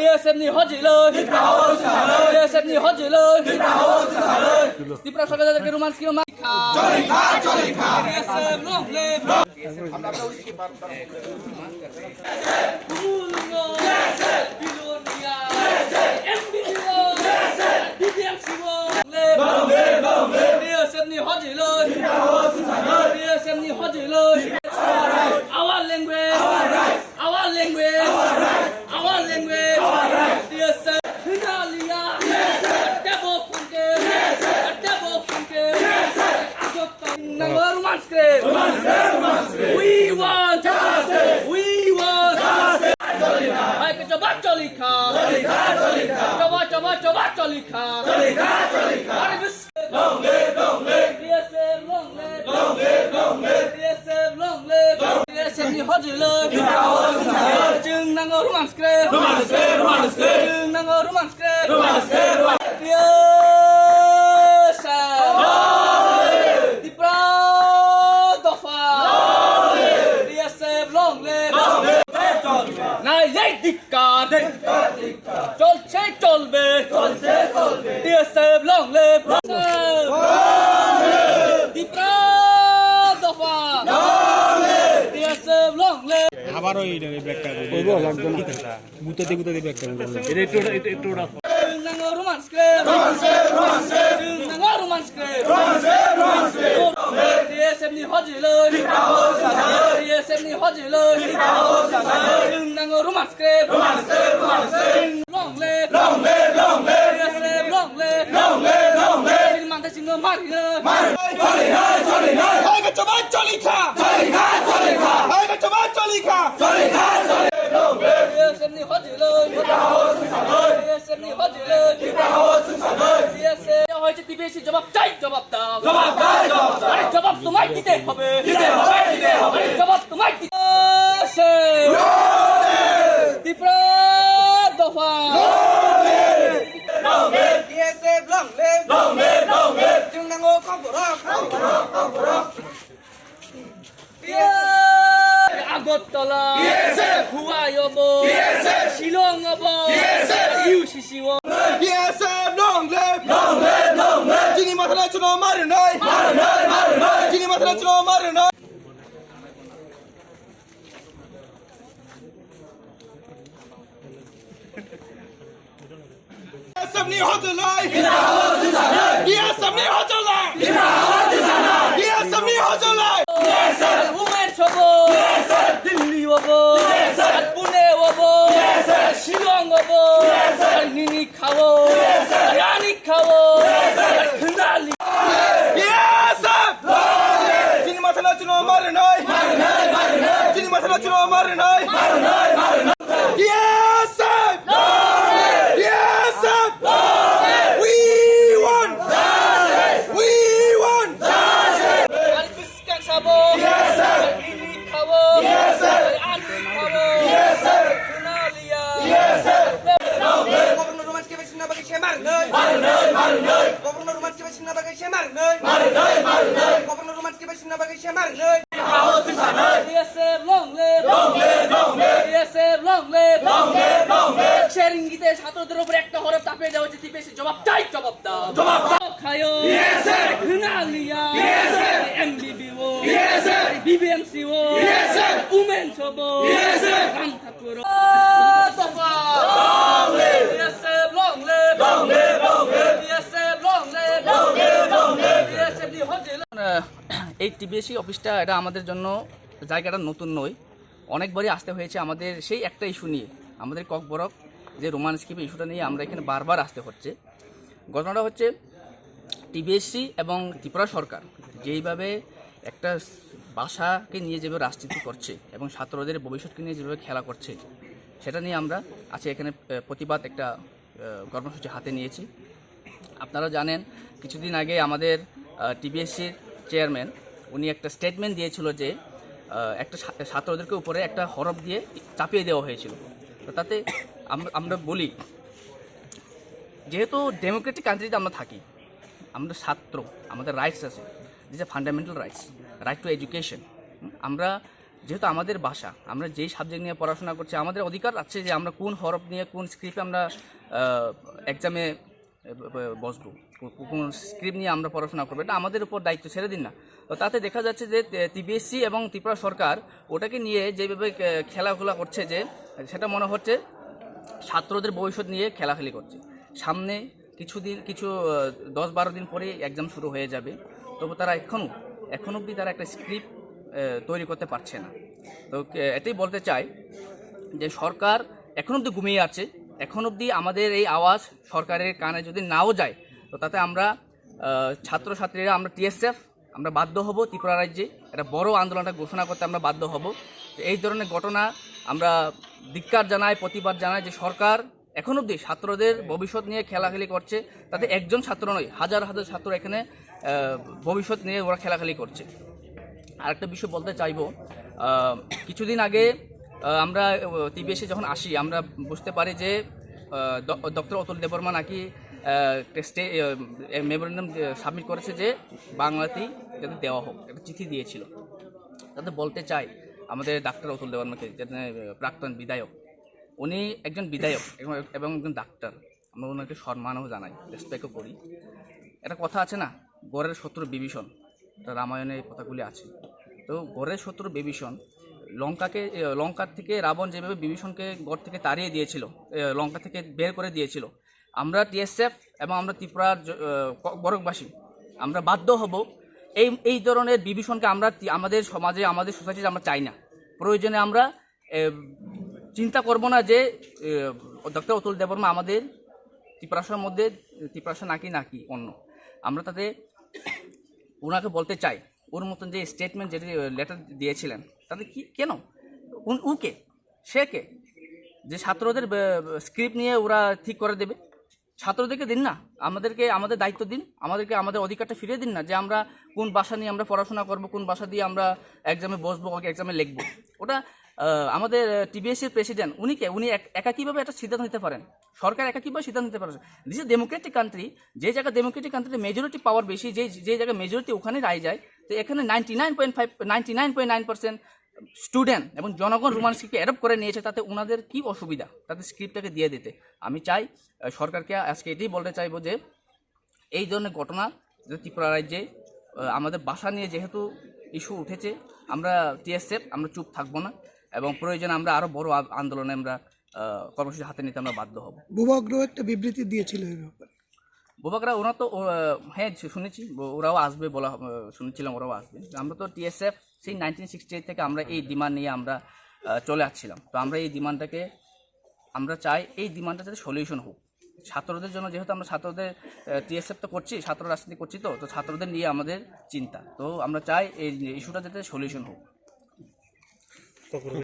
BSF নি হজিল BSF নি হজিল ত্রিপুরা সরকার যাদেরকে রোমান্স কি romance Sir. The proud of Yes, sir. Long live. Long live. না এই ধিক্কার চলছে চলবে চলবে ডিএসএফ লং লিভ লং আবার ওই ব্যাগটা গুতাতে গুতাতে ব্যাগটা এটা একটু একটু একটু Nang romance script romance romance nang romance script romance romance DSM ni hoji le জবাব চাই জবাব দাও জবাব দাও জবাব দাও জবাব তোমায় দিতে হবে দিতে হবে দিতে হবে জবাব তোমায় দিতে আছে ত্রিপুরা দফা DSF long live long live long live জুংনাঙ্গো কবরা কবরা আগরতলা BSF হুয়াই হব BSF শিলং হব BSF UCC DSF long live long live long live চুনো মারু নয় নয় নয় চিনি মাথা চুনো মারু নয় ডিএসএফ নি Patron Marinay! Marinay! Marinay! Yes, sir! No way! Yes, sir! No! We won! Justice! We won! Justice! Kalpiskan sabo! Yes, sir! Ini kawo! Yes, sir! Ani kawo! Yes, sir! Kunalia! Yes, sir! No way! Gobernur Romanski başına bakın şey Marinay! Marinay! Marinay! Gobernur Romanski başına bakın şey Marinay! Marinay! Marinay! Gobernur Romanski! এই TBSC অফিসটা এটা আমাদের জন্য জায়গাটা নতুন নয় অনেকবারই আসতে হয়েছে আমাদের সেই একটা ইস্যু নিয়ে আমাদের ককবরক যে রোমান স্কিপের ইস্যুটা নিয়ে আমরা এখানে বারবার আসতে হচ্ছে ঘটনাটা হচ্ছে টিবিএসসি এবং ত্রিপুরা সরকার যেইভাবে একটা ভাষাকে নিয়ে যেভাবে রাজনীতি করছে এবং ছাত্রদের ভবিষ্যৎকে নিয়ে যেভাবে খেলা করছে, সেটা নিয়ে আমরা আজকে এখানে প্রতিবাদ একটা কর্মসূচি হাতে নিয়েছি। আপনারা জানেন, কিছুদিন আগে আমাদের টিবিএসসির চেয়ারম্যান, উনি একটা স্টেটমেন্ট দিয়েছিল যে একটা ছাত্রদেরকে উপরে একটা হরফ দিয়ে চাপিয়ে দেওয়া হয়েছিল। তো তাতে আমরা বলি, যেহেতু ডেমোক্রেটিক কান্ট্রিতে আমরা থাকি আমরা ছাত্র, আমাদের রাইটস আছে। This a fundamental rights right to education আমরা যেহেতু আমাদের ভাষা, আমরা যেই সাবজেক্ট নিয়ে পড়াশোনা করছি, আমাদের অধিকার আছে যে আমরা কোন হরফ নিয়ে কোন স্ক্রিপ্টে আমরা এক্সামে বসবো কোন স্ক্রিপ্ট নিয়ে আমরা পড়াশোনা করব, এটা আমাদের উপর দায়িত্ব, ছেড়ে দিন না। তো তাতে দেখা যাচ্ছে যে টিবিএসসি এবং ত্রিপুরা সরকার ওটাকে নিয়ে যেভাবে খেলাধুলা করছে যে, সেটা মনে হচ্ছে ছাত্রদের ভবিষ্যৎ নিয়ে খেলাখেলি করছে। সামনে কিছুদিন, কিছু দশ বারো দিন পরে এক্সাম শুরু হয়ে যাবে। তবু তারা এখনও এখন অবধি তারা একটা স্ক্রিপ্ট তৈরি করতে পারছে না। তো এটাই বলতে চাই যে সরকার এখন অবধি ঘুমিয়ে আছে। এখন অবধি আমাদের এই আওয়াজ সরকারের কানে যদি নাও যায়, তো তাতে আমরা ছাত্রছাত্রীরা, আমরা টিএসএফ আমরা বাধ্য হব ত্রিপুরা রাজ্যে। একটা বড় আন্দোলনটা ঘোষণা করতে আমরা বাধ্য হব। এই ধরনের ঘটনা আমরা ধিক্কার জানাই, প্রতিবাদ জানাই যে সরকার এখন অবধি ছাত্রদের ভবিষ্যৎ নিয়ে খেলাখেলি করছে। তাতে একজন ছাত্র নয়, হাজার হাজার ছাত্র এখানে ভবিষ্যৎ নিয়ে ওরা খেলাখেলি করছে। আরেকটা বিষয় বলতে চাইব কিছুদিন আগে আমরা টিবিএসে যখন আসি, আমরা বুঝতে পারি যে ডক্টর অতুল দেববর্মা নাকি টেস্টে মেমোরেন্ডাম সাবমিট করেছে যে বাংলাতেই যাতে দেওয়া হোক, একটা চিঠি দিয়েছিল। তাতে বলতে চাই আমাদের ডাক্তার অতুল দেববর্মাকে, যাতে প্রাক্তন বিধায়ক উনি একজন বিধায়ক এবং- একজন ডাক্তার। আমরা ওনাকে সম্মানও জানাই রেসপেক্টও করি। একটা কথা আছে না, গড়ের শত্রু বিভীষণ, এটা রামায়ণে কথাগুলি আছে। তো গড়ের শত্রু বিভীষণ লঙ্কাকে লঙ্কার থেকে রাবণ যেভাবে বিভীষণকে গড় থেকে তাড়িয়ে দিয়েছিল লঙ্কা থেকে বের করে দিয়েছিল, আমরা টিএসএফ এবং আমরা ত্রিপুরার বরকবাসী আমরা বাধ্য হব এই এই ধরনের বিভীষণকে আমরা আমাদের সমাজে, আমাদের সোসাইটিতে আমরা চাই না। প্রয়োজনে আমরা চিন্তা করব না যে ডক্টর অতুল দেববর্মা আমাদের ত্রিপুরাসার মধ্যে ত্রিপুরাসা নাকি নাকি অন্য। আমরা তাতে ওনাকে বলতে চাই, ওর মতন যে স্টেটমেন্ট যেটি লেটার দিয়েছিলেন, তাতে কি, কেন? উন- ও কে? সে কে? যে ছাত্রদের স্ক্রিপ্ট নিয়ে ওরা ঠিক করে দেবে? ছাত্রদেরকে দিন না, আমাদেরকে, আমাদের দায়িত্ব দিন, আমাদেরকে, আমাদের অধিকারটা ফিরিয়ে দিন না যে আমরা কোন ভাষা নিয়ে আমরা পড়াশোনা করব, কোন ভাষা দিয়ে আমরা এক্সামে বসবো ওকে এক্সামে লিখব। ওটা আমাদের টিবিএসসির প্রেসিডেন্ট উনি কে? উনি এক- কীভাবে একটা সিদ্ধান্ত নিতে পারেন। সরকার একা কীভাবে সিদ্ধান্ত নিতে পারে দিস ইজ ডেমোক্রেটিক কান্ট্রি যে জায়গায় ডেমোক্রেটিক কান্ট্রিতে মেজরিটি পাওয়ার বেশি, যে যে জায়গায় মেজরিটি ওখানে রায় যায়, তো এখানে ninety nine point five ninety nine point nine percent student এবং জনগণ রোমান স্ক্রিপ্টকে অ্যাডপ্ট করে নিয়েছে, তাতে ওনাদের কি অসুবিধা? তাদের স্ক্রিপ্টটাকে দিয়ে দিতে। আমি চাই সরকারকে আজকে এটাই বলতে চাইব যে, এই ধরনের ঘটনা ত্রিপুরা রাজ্যে আমাদের বাসা নিয়ে যেহেতু ইস্যু উঠেছে, আমরা টিএসএফ আমরা চুপ থাকব না। এবং প্রয়োজনে আমরা আরও বড় আন্দোলনে আমরা কর্মসূচি হাতে নিতে আমরা বাধ্য হব। ভূভাগ্রহ একটা বিবৃতি দিয়েছিল এই ব্যাপারে। বোবাকরা ওরা তো হ্যাঁ শুনেছি। ওরাও আসবে বলা শুনেছিলাম ওরাও আসবে। আমরা তো টিএসএফ সেই নাইনটিন সিক্সটি এইট থেকে আমরা এই ডিমান্ড নিয়ে আমরা চলে আসছিলাম। তো আমরা এই ডিমান্ডটাকে আমরা চাই এই ডিমান্ডটা যাতে সলিউশন হোক। ছাত্রদের জন্য যেহেতু আমরা ছাত্রদের টিএসএফ তো করছি ছাত্র রাজনীতি করছি তো তো ছাত্রদের নিয়ে আমাদের চিন্তা। তো আমরা চাই এই ইস্যুটা যাতে সলিউশন হোক।